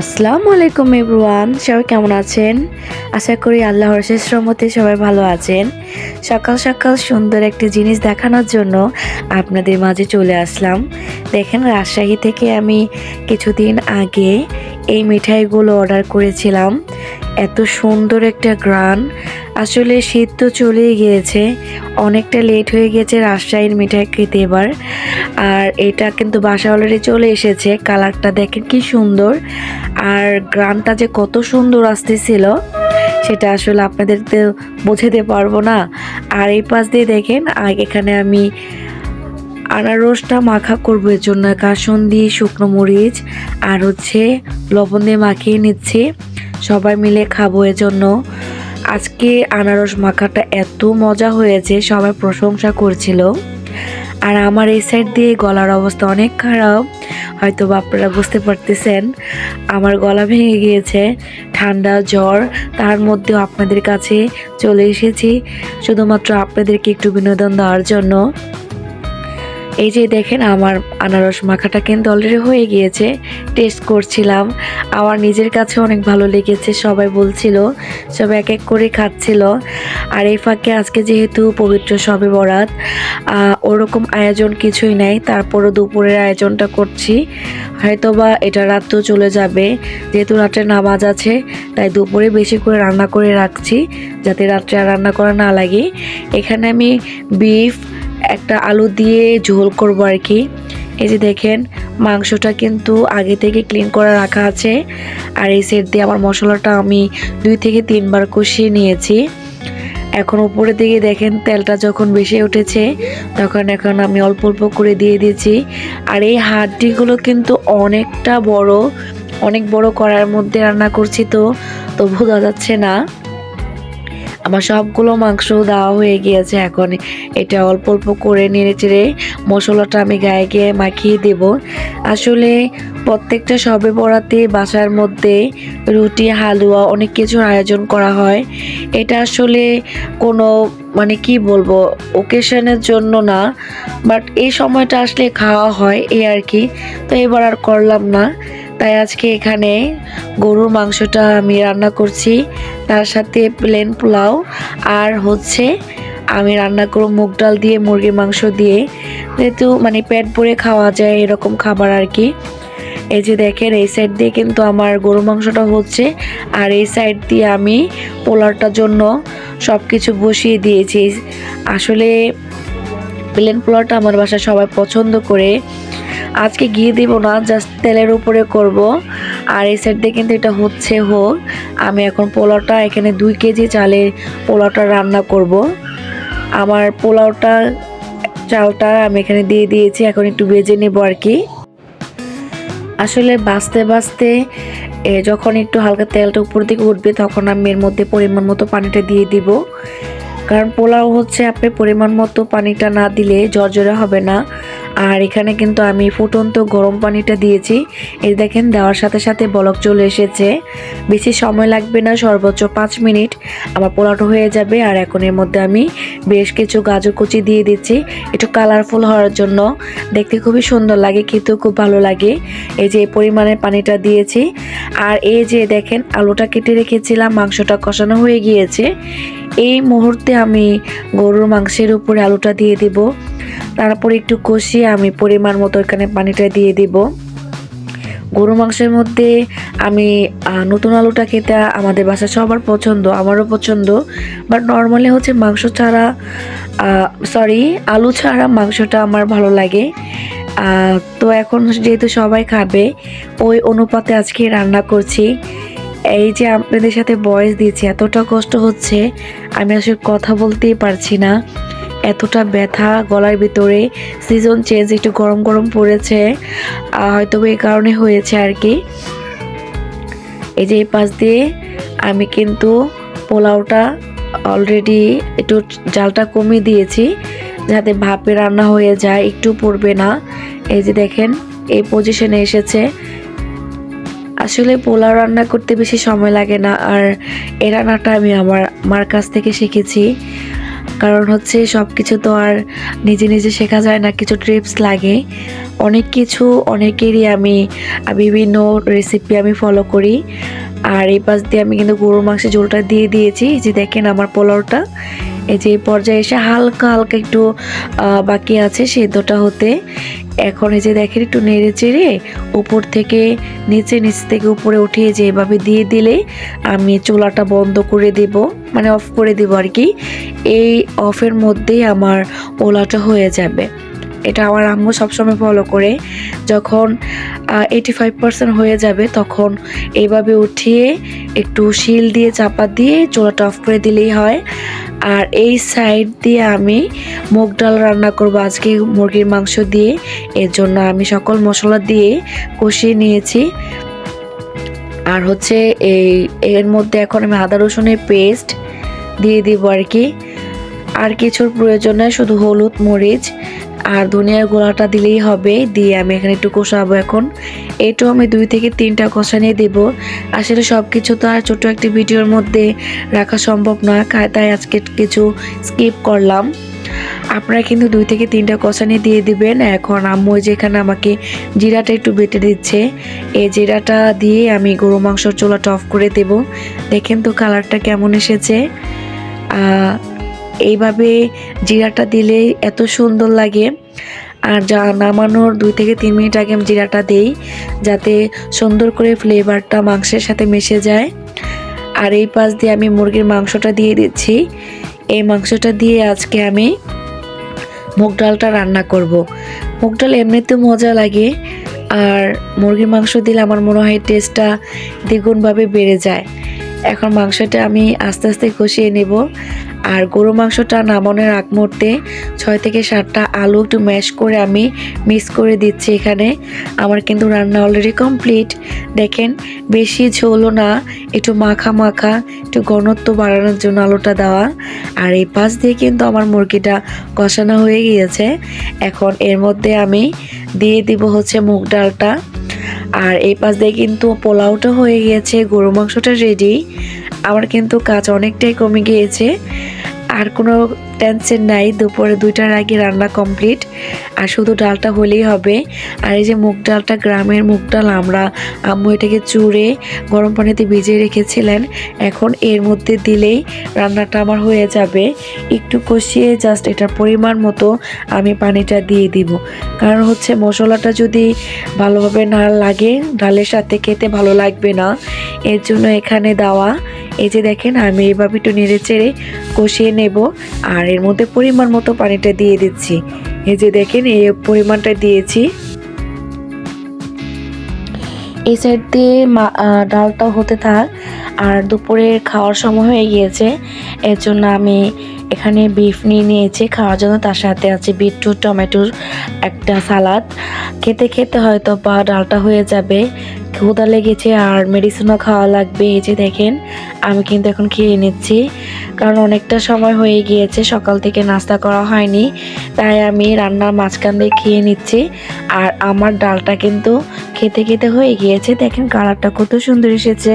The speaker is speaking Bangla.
আসসালামু আলাইকুম এভরিওয়ান, সবাই কেমন আছেন? আশা করি আল্লাহর শেষ রহমতে সবাই ভালো আছেন। সকাল সকাল সুন্দর একটি জিনিস দেখানোর জন্য আপনাদের মাঝে চলে আসলাম। দেখেন, রাজশাহী থেকে আমি কিছুদিন আগে এই মিঠাইগুলো অর্ডার করেছিলাম। এত সুন্দর একটা গ্রান। আসলে শীত তো চলেই গিয়েছে। অনেকটা লেট হয়ে গেছে রাজশাহীর মিঠাই খেতে এবার। আর এটা কিন্তু বাসা অলরেডি চলে এসেছে। কালারটা দেখেন কি সুন্দর। আর গ্রানটা যে কত সুন্দর আসতেছিল, সেটা আসলে আপনাদের তো বোঝাতে পারব না। আর এই পাশ দিয়ে দেখেন আর এখানে আমি আনারসটা মাখা করব এর জন্য। কাসন্দি, শুকনো মরিচ, আর হচ্ছে লবণ দিয়ে মাখিয়ে নিচ্ছি। সবাই মিলে খাব এর জন্য আজকে আনারস মাখাটা এত মজা হয়েছে, সবাই প্রশংসা করছিল। আর আমার এই সাইড দিয়ে গলার অবস্থা অনেক খারাপ হয়তো আপনারা বুঝতে পারতেছেন। আমার গলা ভেঙে গিয়েছে, ঠান্ডা, জ্বর, তার মধ্যেও আপনাদের কাছে চলে এসেছি। শুধুমাত্র আপনাদেরকে একটু বিনোদন দেওয়ার জন্য। এই যে দেখেন, আমার আনারস মাখাটা কিন্তু অলরেডি হয়ে গিয়েছে। টেস্ট করছিলাম। আমার নিজের কাছে অনেক ভালো লেগেছে, সবাই বলছিল। সবাই এক এক করে খাচ্ছিল। আর এই ফাঁকে আজকে যেহেতু পবিত্র সবে বরাত ওরকম আয়োজন কিছুই নাই। তারপরও দুপুরের আয়োজনটা করছি। হয়তো বা এটা রাত্রেও চলে যাবে। যেহেতু রাত্রে নামাজ আছে, তাই দুপুরে বেশি করে রান্না করে রাখছি, যাতে রাত্রে আর রান্না করা না লাগে। এখানে আমি বিফ একটা আলু দিয়ে ঝোল করব আর কি। এই যে দেখেন, মাংসটা কিন্তু আগে থেকে ক্লিন করে রাখা আছে। আর এই সেট দিয়ে আমার মশলাটা আমি দুই থেকে তিনবার কষিয়ে নিয়েছি। এখন উপরের দিকে দেখেন, তেলটা যখন বেশি উঠেছে, তখন এখন আমি অল্প অল্প করে দিয়ে দিয়েছি। আর এই হাড্ডিগুলো কিন্তু অনেকটা বড়, অনেক বড় করার মধ্যে রান্না করছি তো তো বোঝা যাচ্ছে না। আমার সবগুলো মাংস দেওয়া হয়ে গিয়েছে, এখন এটা অল্প অল্প করে নেড়ে চেড়ে মশলাটা আমি গায়ে গিয়ে মাখিয়ে দেব। আসলে প্রত্যেকটা সবে পড়াতে বাসার মধ্যে রুটি, হালুয়া অনেক কিছুর আয়োজন করা হয়। এটা আসলে কোনো মানে কি বলব ওকেশনের জন্য না বাট এই সময়টা আসলে খাওয়া হয়, এই আর কি। তো এবার আর করলাম না। তাই আজকে এখানে গরুর মাংসটা আমি রান্না করছি, তার সাথে প্লেন পোলাও, আর হচ্ছে আমি রান্না করব মুগ ডাল দিয়ে, মুরগির মাংস দিয়ে। যেহেতু মানে পেট ভরে খাওয়া যায় এরকম খাবার আর কি। এই যে দেখেন, এই সাইড দিয়ে কিন্তু আমার গরু মাংসটা হচ্ছে, আর এই সাইড দিয়ে আমি পোলাওটার জন্য সব কিছু বসিয়ে দিয়েছি। আসলে প্লেন পোলাওটা আমার বাসায় সবাই পছন্দ করে। আজকে ঘি দিব না জাস্ট তেলের উপরে করব। আর এই সাইড দিয়ে কিন্তু এটা হচ্ছে হোক আমি এখন পোলাওটা এখানে দুই কেজি চালের পোলাওটা রান্না করব। আমার পোলাওটা, চালটা আমি এখানে দিয়ে দিয়েছি, এখন একটু ভেজে নেব আর কি। আসলে বাঁচতে বাঁচতে যখন একটু হালকা তেলটা উপর দিকে উঠবে, তখন আমি এর মধ্যে পরিমাণ মতো পানিটা দিয়ে দিব। কারণ পোলাও হচ্ছে, আপনি পরিমাণ মতো পানিটা না দিলে জর্জরে হবে না। আর এখানে কিন্তু আমি ফুটন্ত গরম পানিটা দিয়েছি। এই দেখেন, দেওয়ার সাথে সাথে বলক চলে এসেছে। বেশি সময় লাগবে না, সর্বোচ্চ পাঁচ মিনিট। আমার পোলাওটা হয়ে যাবে আর এখন এর মধ্যে আমি বেশ কিছু গাজর কুচি দিয়ে দিচ্ছি। একটু কালারফুল হওয়ার জন্য। দেখতে খুবই সুন্দর লাগে, খেতেও খুব ভালো লাগে। এই যে পরিমাণে পানিটা দিয়েছি। আর এই যে দেখেন, আলুটা কেটে রেখেছিলাম, মাংসটা কষানো হয়ে গিয়েছে। এই মুহূর্তে আমি গরুর মাংসের উপরে আলুটা দিয়ে দিব। তারপর একটু কষিয়ে আমি পরিমাণ মতো এখানে পানিটা দিয়ে দিব। গরু মাংসের মধ্যে আমি নতুন আলুটা খেতে আমাদের বাসায় সবার পছন্দ, আমারও পছন্দ। বাট নর্মালি হচ্ছে মাংস ছাড়া সরি আলু ছাড়া মাংসটা আমার ভালো লাগে। তো এখন যেহেতু সবাই খাবে, ওই অনুপাতে আজকে রান্না করছি। এই যে আপনাদের সাথে বয়স দিয়েছি, এতটা কষ্ট হচ্ছে, আমি আসলে কথা বলতেই পারছি না। এতটা ব্যথা গলার ভিতরে সিজন চেঞ্জ একটু গরম গরম পড়েছে হয়তো এই কারণে হয়েছে আর কি। এই যে এই পাশ দিয়ে আমি কিন্তু পোলাওটা অলরেডি একটু জালটা কমিয়ে দিয়েছি, যাতে ভাপে রান্না হয়ে যায়, একটু পড়বে না। এই যে দেখেন, এই পজিশনে এসেছে। আসলে পোলাও রান্না করতে বেশি সময় লাগে না, আর এ রান্নাটা আমি আমার মার কাছ থেকে শিখেছি। কারণ হচ্ছে সব কিছু তো আর নিজে নিজে শেখা যায় না, কিছু ট্রিপস লাগে। অনেক কিছু, অনেকেরই আমি, বিভিন্ন রেসিপি আমি ফলো করি। আর এই পাশ দিয়ে আমি কিন্তু গরুর মাংসের ঝোলটা দিয়ে দিয়েছি। যে দেখেন আমার পোলাওটা। এই যে পর্যায়ে এসে হালকা হালকা একটু বাকি আছে সেদ্ধটা হতে। এখন এই যে দেখেন একটু নেড়ে চেড়ে উপর থেকে নিচে নিচ থেকে উপরে উঠিয়ে যে এভাবে দিয়ে দিলে আমি চোলাটা বন্ধ করে দেব মানে অফ করে দেব আর কি। এই অফের মধ্যেই আমার ওলাটা হয়ে যাবে। এটা আমার আম্মু সবসময় ফলো করে। যখন এইটি ফাইভ পার্সেন্ট হয়ে যাবে, তখন এইভাবে উঠিয়ে একটু শিল দিয়ে, চাপা দিয়ে চুলাটা অফ করে দিলেই হয়। আর এই সাইড দিয়ে আমি মুগ ডাল রান্না করব আজকে মুরগির মাংস দিয়ে। এর জন্য আমি সকল মশলা দিয়ে কষিয়ে নিয়েছি। আর হচ্ছে এই, এর মধ্যে এখন আমি আদা রসুনের পেস্ট দিয়ে দিব আর কি। আর কিছুর প্রয়োজন নেই, শুধু হলুদ, মরিচ আর ধনিয়ার গোলাটা দিলেই হবে, দিয়ে আমি এখানে একটু কষাবো এখন। এটাও আমি দুই থেকে তিনটা কষানিয়ে দেবো। আসলে সব কিছু তো আর ছোটো একটি ভিডিওর মধ্যে রাখা সম্ভব নয় তাই আজকে কিছু স্কিপ করলাম। আপনারা কিন্তু দুই থেকে তিনটা কষানি দিয়ে দিবেন। এখন আম্মু ওই যে এখানে আমাকে জিরাটা একটু বেটে দিচ্ছে। এই জিরাটা দিয়ে আমি গরু মাংসর চোলাটা অফ করে দেব। দেখেন তো কালারটা কেমন এসেছে। এইভাবে জিরাটা দিলে এত সুন্দর লাগে। আর যা নামানোর দুই থেকে তিন মিনিট আগে আমি জিরাটা দেই, যাতে সুন্দর করে ফ্লেভারটা মাংসের সাথে মিশে যায়। আর এই পাশ দিয়ে আমি মুরগির মাংসটা দিয়ে দিচ্ছি। এই মাংসটা দিয়ে আজকে আমি মুগ ডালটা রান্না করব। মুগ ডাল এমনিতে মজা লাগে, আর মুরগির মাংস দিলে আমার মনে হয় টেস্টটা দ্বিগুণভাবে বেড়ে যায়। এখন মাংসটা আমি আস্তে আস্তে কষিয়ে নেব। আর গরু মাংসটা নামানোর আগ মুহূর্তে ছয় থেকে সাতটা আলু একটু ম্যাশ করে আমি মিক্স করে দিচ্ছি এখানে। আমার কিন্তু রান্না অলরেডি কমপ্লিট দেখেন, বেশি ঝোলও না, একটু মাখা মাখা, একটু ঘনত্ব বাড়ানোর জন্য আলুটা দেওয়া। আর এই পাশ দিয়ে কিন্তু আমার মুরগিটা কষানো হয়ে গিয়েছে। এখন এর মধ্যে আমি দিয়ে দিব হচ্ছে মুগ ডালটা। আর এই পাশ দিয়ে কিন্তু পোলাওটা হয়ে গিয়েছে গরু মাংসটা রেডি আমার কিন্তু কাজ অনেকটাই কমে গিয়েছে। আর কোনো টেনশন নাই, দুপুরে দুইটার আগে রান্না কমপ্লিট আর শুধু ডালটা হলেই হবে। আর এই যে মুগ ডালটা, গ্রামের মুগ ডাল, আমরা আম্মু এটাকে চুড়ে গরম পানিতে ভিজিয়ে রেখেছিলেন। এখন এর মধ্যে দিলেই রান্নাটা আমার হয়ে যাবে। একটু কষিয়ে জাস্ট এটার পরিমাণ মতো আমি পানিটা দিয়ে দিব। কারণ হচ্ছে মশলাটা যদি ভালোভাবে না লাগে, ডালের সাথে খেতে ভালো লাগবে না। এর জন্য এখানে দেওয়া, এই যে দেখেন, আমি এইভাবে একটু নেড়ে চেড়ে কষিয়ে নেব। আর এর মধ্যে পরিমাণ মতো পানিটা দিয়ে দিচ্ছি। এই যে দেখেন, এই পরিমাণটা দিয়েছি। এই সাইড দিয়ে ডালটা হতে থাক। আর দুপুরে খাওয়ার সময় হয়ে গিয়েছে। এর জন্য আমি এখানে বিফ নিয়ে নিয়েছি। খাওয়ার জন্য তার সাথে আছে বিটরুট, টমেটোর একটা সালাদ। খেতে খেতে হয়তো বা ডালটা হয়ে যাবে। ক্ষুদা লেগেছে আর মেডিসিনও খাওয়া লাগবে। এই যে দেখেন, আমি কিন্তু এখন খেয়ে নিচ্ছি। কারণ অনেকটা সময় হয়ে গিয়েছে, সকাল থেকে নাস্তা করা হয়নি, তাই আমি রান্নার মাঝখান দিয়ে খেয়ে নিচ্ছি। আর আমার ডালটা কিন্তু খেতে খেতে হয়ে গিয়েছে, দেখেন কালারটা কত সুন্দর এসেছে।